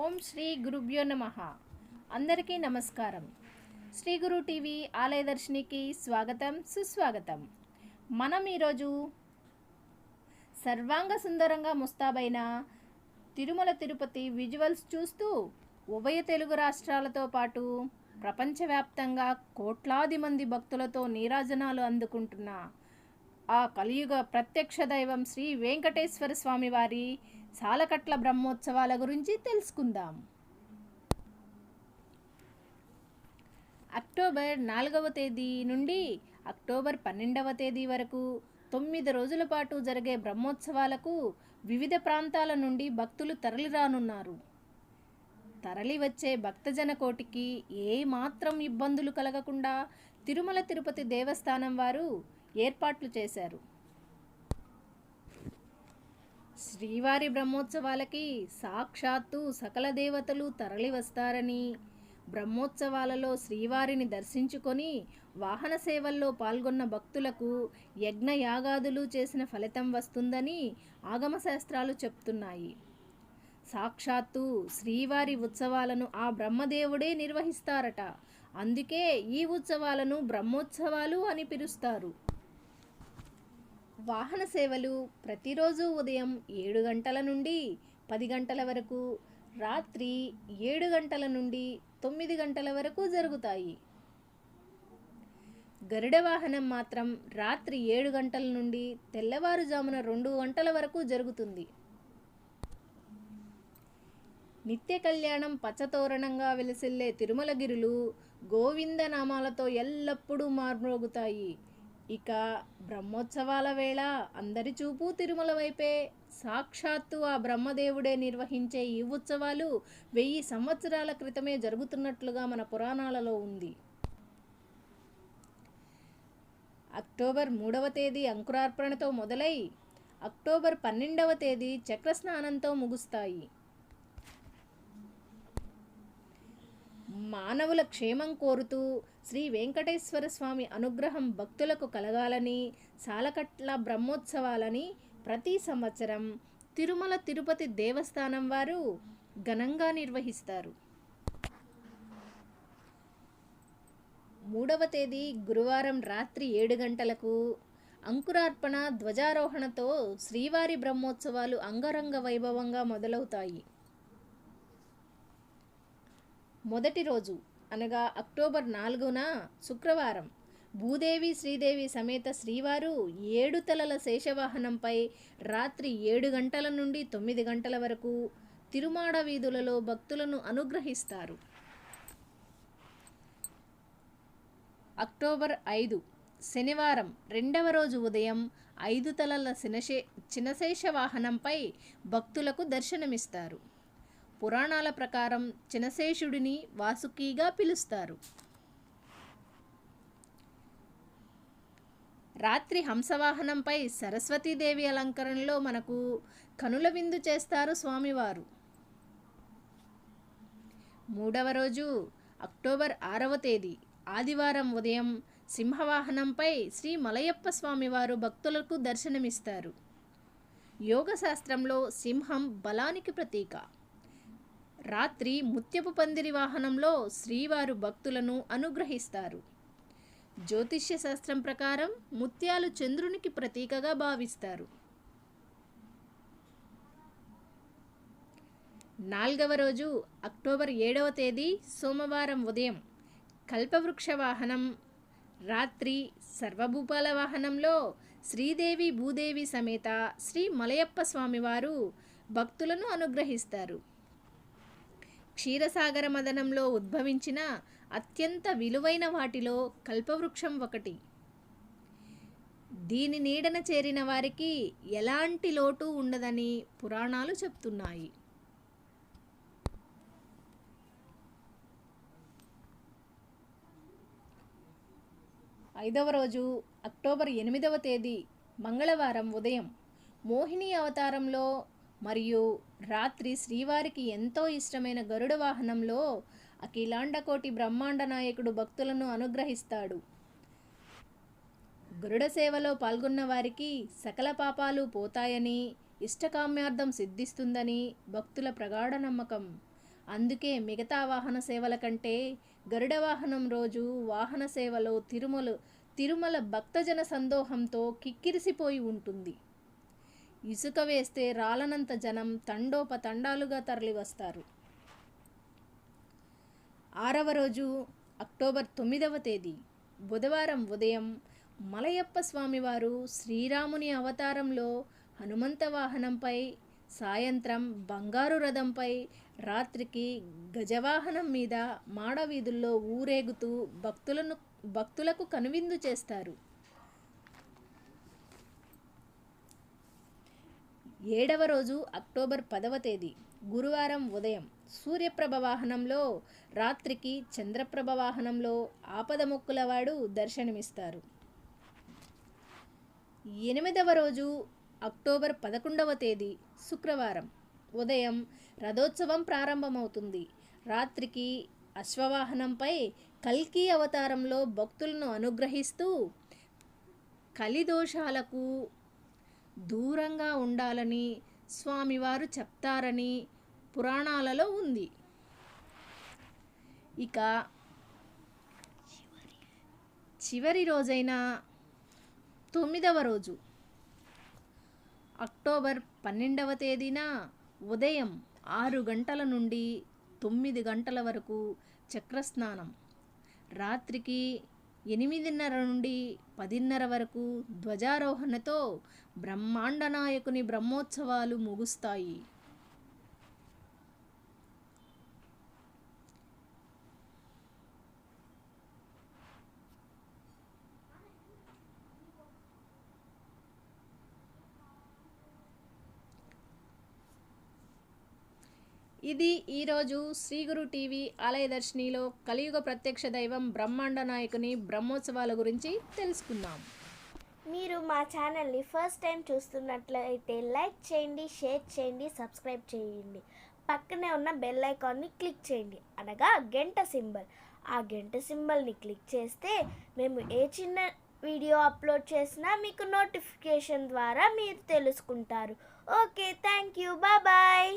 ఓం శ్రీ గురుభ్యో నమ. అందరికీ నమస్కారం. శ్రీ గురు టీవీ ఆలయ దర్శినికి స్వాగతం సుస్వాగతం. మనం ఈరోజు సర్వాంగ సుందరంగా ముస్తాబైన తిరుమల తిరుపతి విజువల్స్ చూస్తూ ఉభయ తెలుగు రాష్ట్రాలతో పాటు ప్రపంచవ్యాప్తంగా కోట్లాది మంది భక్తులతో నీరాజనాలు అందుకుంటున్న ఆ కలియుగ ప్రత్యక్ష దైవం శ్రీ వెంకటేశ్వర స్వామి వారి సాలకట్ల బ్రహ్మోత్సవాల గురించి తెలుసుకుందాం. అక్టోబర్ నాలుగవ తేదీ నుండి అక్టోబర్ పన్నెండవ తేదీ వరకు తొమ్మిది రోజుల పాటు జరిగే బ్రహ్మోత్సవాలకు వివిధ ప్రాంతాల నుండి భక్తులు తరలిరానున్నారు. తరలి వచ్చే భక్తజన కోటికి ఏమాత్రం ఇబ్బందులు కలగకుండా తిరుమల తిరుపతి దేవస్థానం వారు ఏర్పాట్లు చేశారు. శ్రీవారి బ్రహ్మోత్సవాలకి సాక్షాత్తు సకల దేవతలు తరలివస్తారని బ్రహ్మోత్సవాలలో శ్రీవారిని దర్శించుకొని వాహన సేవల్లో పాల్గొన్న భక్తులకు యజ్ఞయాగాదులు చేసిన ఫలితం వస్తుందని ఆగమశాస్త్రాలు చెప్తున్నాయి. సాక్షాత్తు శ్రీవారి ఉత్సవాలను ఆ బ్రహ్మదేవుడే నిర్వహిస్తారట. అందుకే ఈ ఉత్సవాలను బ్రహ్మోత్సవాలు అని పిలుస్తారు. వాహన సేవలు ప్రతిరోజు ఉదయం ఏడు గంటల నుండి పది గంటల వరకు రాత్రి ఏడు గంటల నుండి తొమ్మిది గంటల వరకు జరుగుతాయి. గరుడ వాహనం మాత్రం రాత్రి ఏడు గంటల నుండి తెల్లవారుజామున రెండు గంటల వరకు జరుగుతుంది. నిత్య కళ్యాణం పచ్చతోరణంగా వెలసిల్లే తిరుమలగిరులు గోవింద నామాలతో ఎల్లప్పుడూ మార్మోగుతాయి ఇక బ్రహ్మోత్సవాల వేళ అందరి చూపు తిరుమల వైపే. సాక్షాత్తు ఆ బ్రహ్మదేవుడే నిర్వహించే ఈ ఉత్సవాలు వెయ్యి సంవత్సరాల క్రితమే జరుగుతున్నట్లుగా మన పురాణాలలో ఉంది. అక్టోబర్ మూడవ తేదీ అంకురార్పణతో మొదలై అక్టోబర్ పన్నెండవ తేదీ చక్రస్నానంతో ముగుస్తాయి. మానవుల క్షేమం కోరుతూ శ్రీ వెంకటేశ్వర స్వామి అనుగ్రహం భక్తులకు కలగాలని సాలకట్ల బ్రహ్మోత్సవాలని ప్రతి సంవత్సరం తిరుమల తిరుపతి దేవస్థానం వారు ఘనంగా నిర్వహిస్తారు. మూడవ తేదీ గురువారం రాత్రి ఏడు గంటలకు అంకురార్పణ ధ్వజారోహణతో శ్రీవారి బ్రహ్మోత్సవాలు అంగరంగ వైభవంగా మొదలవుతాయి. మొదటి రోజు అనగా అక్టోబర్ నాలుగున శుక్రవారం. భూదేవి శ్రీదేవి సమేత శ్రీవారు ఏడు తలల శేషవాహనంపై రాత్రి ఏడు గంటల నుండి తొమ్మిది గంటల వరకు తిరుమాడ వీధులలో భక్తులను అనుగ్రహిస్తారు. అక్టోబర్ ఐదు శనివారం రెండవ రోజు ఉదయం ఐదు తలల శినశే చినశేష వాహనంపై భక్తులకు దర్శనమిస్తారు. పురాణాల ప్రకారం చినశేషుడిని వాసుకిగా పిలుస్తారు. రాత్రి హంసవాహనంపై సరస్వతీదేవి అలంకరణలో మనకు కనుల విందు చేస్తారు స్వామివారు. మూడవ రోజు అక్టోబర్ ఆరవ తేదీ ఆదివారం ఉదయం సింహవాహనంపై శ్రీ మలయప్ప స్వామివారు భక్తులకు దర్శనమిస్తారు. యోగశాస్త్రంలో సింహం బలానికి ప్రతీక. రాత్రి ముత్యపు పందిరి వాహనంలో శ్రీవారు భక్తులను అనుగ్రహిస్తారు. జ్యోతిష్య శాస్త్రం ప్రకారం ముత్యాలు చంద్రునికి ప్రతీకగా భావిస్తారు. నాలుగవ రోజు అక్టోబర్ ఏడవ తేదీ సోమవారం ఉదయం కల్పవృక్ష వాహనం రాత్రి సర్వభూపాల వాహనంలో శ్రీదేవి భూదేవి సమేత శ్రీ మలయప్ప స్వామివారు భక్తులను అనుగ్రహిస్తారు. క్షీరసాగర మదనంలో ఉద్భవించిన అత్యంత విలువైన వాటిలో కల్పవృక్షం ఒకటి. దీని నీడన చేరిన వారికి ఎలాంటి లోటు ఉండదని పురాణాలు చెప్తున్నాయి. ఐదవ రోజు అక్టోబర్ ఎనిమిదవ తేదీ మంగళవారం ఉదయం మోహిని అవతారంలో మరియు రాత్రి శ్రీవారికి ఎంతో ఇష్టమైన గరుడ వాహనంలో అఖిలాండకోటి బ్రహ్మాండ నాయకుడు భక్తులను అనుగ్రహిస్తాడు. గరుడ సేవలో పాల్గొన్న వారికి సకల పాపాలు పోతాయని ఇష్టకామ్యార్థం సిద్ధిస్తుందని భక్తుల ప్రగాఢ నమ్మకం. అందుకే మిగతా వాహన సేవల కంటే గరుడ వాహనం రోజు వాహన సేవలో తిరుమల తిరుమల భక్తజన సందోహంతో కిక్కిరిసిపోయి ఉంటుంది. ఇసుక వేస్తే రాలనంత జనం తండోపతండాలుగా తరలివస్తారు. ఆరవ రోజు అక్టోబర్ తొమ్మిదవ తేదీ బుధవారం ఉదయం మలయప్ప స్వామివారు శ్రీరాముని అవతారంలో హనుమంత వాహనంపై సాయంత్రం బంగారు రథంపై రాత్రికి గజవాహనం మీద మాడవీధుల్లో ఊరేగుతూ భక్తులను భక్తులకు కనువిందు చేస్తారు. ఏడవ రోజు అక్టోబర్ పదవ తేదీ గురువారం ఉదయం. సూర్యప్రభ వాహనంలో రాత్రికి చంద్రప్రభ వాహనంలో ఆపద మొక్కులవాడు దర్శనమిస్తారు. ఎనిమిదవ రోజు అక్టోబర్ పదకొండవ తేదీ శుక్రవారం. ఉదయం రథోత్సవం ప్రారంభమవుతుంది. రాత్రికి అశ్వవాహనంపై కల్కి అవతారంలో భక్తులను అనుగ్రహిస్తూ కలిదోషాలకు దూరంగా ఉండాలని స్వామివారు చెప్తారని పురాణాలలో ఉంది. ఇక చివరి రోజైన తొమ్మిదవ రోజు అక్టోబర్ పన్నెండవ తేదీన ఉదయం ఆరు గంటల నుండి తొమ్మిది గంటల వరకు చక్రస్నానం. రాత్రికి ఎనిమిదిన్నర నుండి పదిన్నర వరకు ధ్వజారోహణతో బ్రహ్మాండ నాయకుని బ్రహ్మోత్సవాలు ముగుస్తాయి. ఇది ఈరోజు శ్రీగురు టీవీ ఆలయదర్శినిలో కలియుగ ప్రత్యక్ష దైవం బ్రహ్మాండ నాయకుని బ్రహ్మోత్సవాల గురించి తెలుసుకుందాం. మీరు మా ఛానల్ని ఫస్ట్ టైం చూస్తున్నట్లయితే లైక్ చేయండి షేర్ చేయండి సబ్స్క్రైబ్ చేయండి. పక్కనే ఉన్న బెల్ ఐకాన్ని క్లిక్ చేయండి. అనగా గంట సింబల్. ఆ గంట సింబల్ని క్లిక్ చేస్తే మేము ఏ చిన్న వీడియో అప్లోడ్ చేసినా మీకు నోటిఫికేషన్ ద్వారా మీరు తెలుసుకుంటారు. Okay thank you. బాయ్.